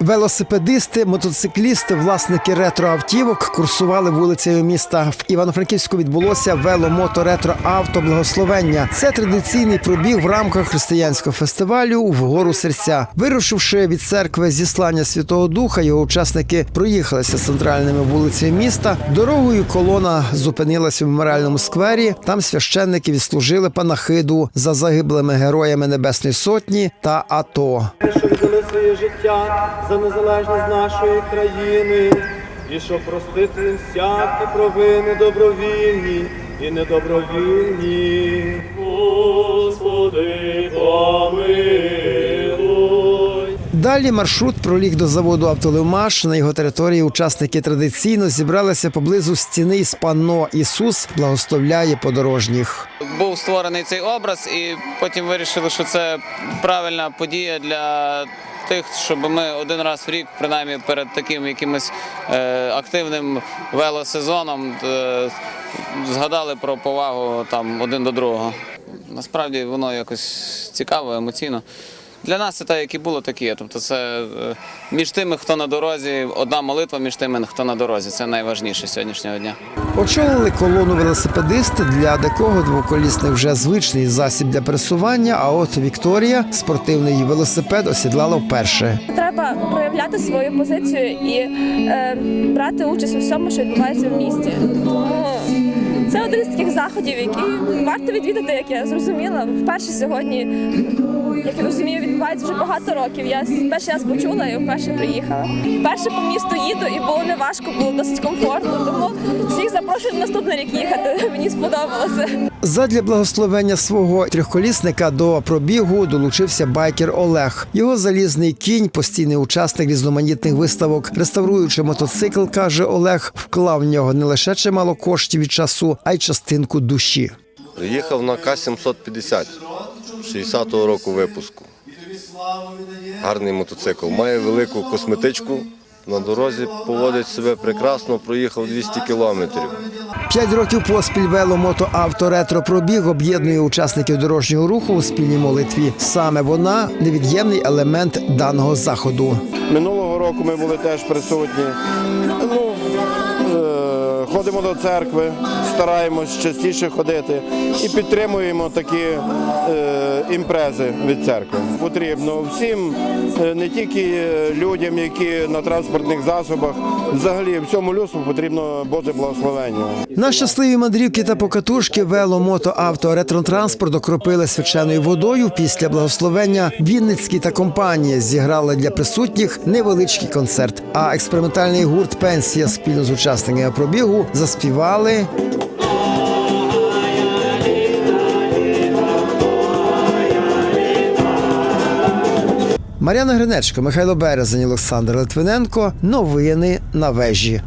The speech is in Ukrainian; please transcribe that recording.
Велосипедисти, мотоциклісти, власники ретроавтівок курсували вулицею міста. В Івано-Франківську відбулося вело-мото-ретро-авто благословення. Це традиційний пробіг в рамках християнського фестивалю вгору серця. Вирушивши від церкви зіслання Святого Духа, його учасники проїхалися центральними вулицями міста. Дорогою колона зупинилася в меморіальному сквері. Там священники відслужили панахиду за загиблими героями Небесної Сотні та АТО. що віддали своє життя за незалежність нашої країни, і щоб простити їм всякі провини добровільні і недобровільні. Господи, помилуй. Далі маршрут проліг до заводу «Автолевмаш». На його території учасники традиційно зібралися поблизу стіни із панно Ісус благословляє подорожніх. був створений цей образ, і потім вирішили, що це правильна подія для тих, щоб ми один раз в рік, принаймні перед таким якимось е, активним велосезоном, е, згадали про повагу там один до другого. Насправді воно якось цікаво, емоційно. Для нас це те, як і було, так і є. Тобто це е, між тими, хто на дорозі, одна молитва між тими, хто на дорозі. Це найважніше сьогоднішнього дня. Очолили колону велосипедисти, для декого двоколісний вже звичний засіб для пересування. А от Вікторія спортивний велосипед осідлала вперше. Треба проявляти свою позицію і е, брати участь у всьому, що відбувається в місті. Тому це один з таких заходів, який варто відвідати, як я зрозуміла. Вперше сьогодні, як я розумію, відбувається вже багато років. Я перший раз почула і вперше приїхала. Вперше по місту їду і було не важко, було досить комфортно. Тому всіх запрошую на наступний рік їхати. Мені сподобалося. Задля благословення свого трьохколісника до пробігу долучився байкер Олег. Його залізний кінь, постійний учасник різноманітних виставок, реставруючи мотоцикл, каже Олег, вклав в нього не лише чимало коштів і часу, а й частинку душі. Їхав на К-750 60-го року випуску. Гарний мотоцикл. Має велику косметичку. На дорозі поводить себе прекрасно, проїхав 200 кілометрів. П'ять років поспіль вело мото авто ретро пробіг об'єднує учасників дорожнього руху у спільній молитві. Саме вона невід'ємний елемент даного заходу. Минулого року ми були теж присутні. Ну, е, ходимо до церкви, стараємось частіше ходити і підтримуємо такі е, імпрези від церкви. Потрібно всім, е, не тільки е, людям, які на транспортних засобах, взагалі всьому людству потрібно Боже благословення. На щасливі мандрівки та покатушки вело, мото, авто, ретро-транспорт окропили свяченою водою. Після благословення Вінницький та компанія зіграли для присутніх невеличкий концерт. А експериментальний гурт Пенсія спільно з учасниками пробігу заспівали. Мар'яна Гринечко, Михайло Березень, Олександр Литвиненко. Новини на вежі.